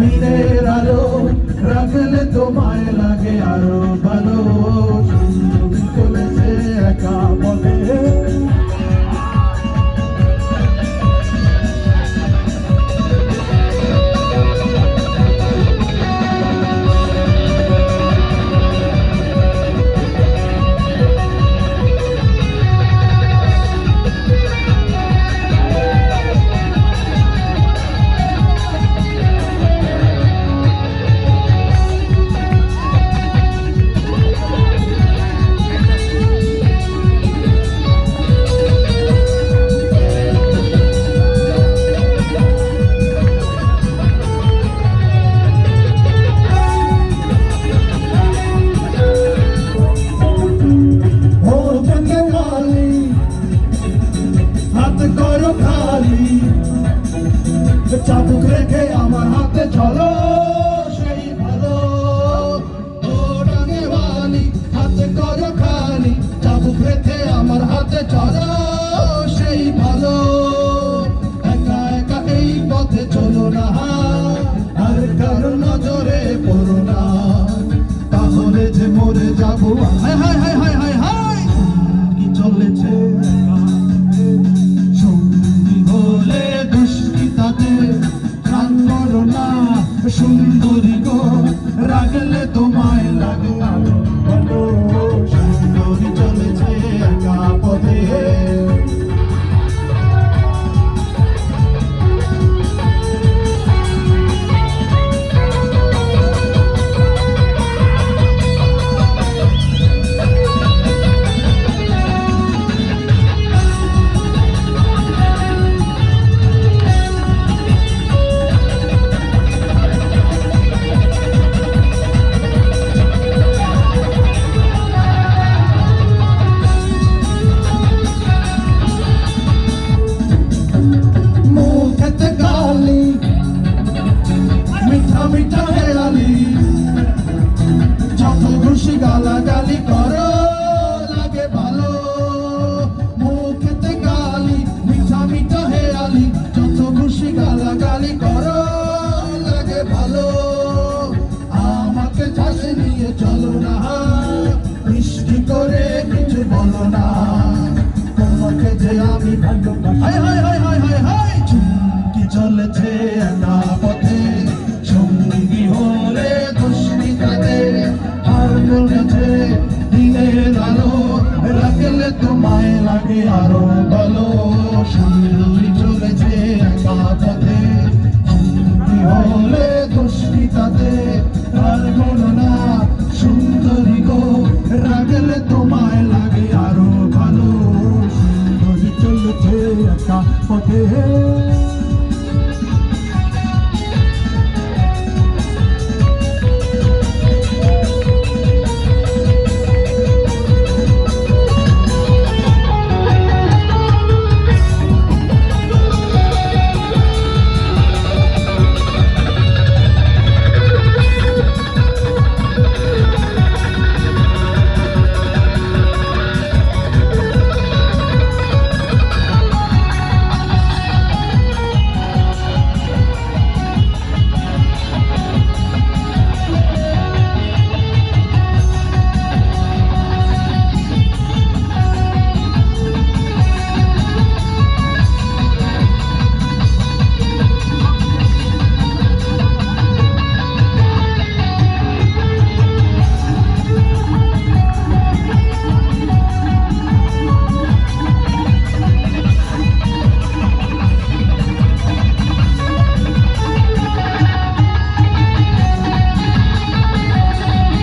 বীরের আলো রাখলে তোমায় লাগে আরও ভালো। খালি চাবুক রেখে আমার হাতে চলো। সুন্দরী গো রাগলে তোমার না। তোমাকে যে আমি ভালোবাসি। cabeça the. eu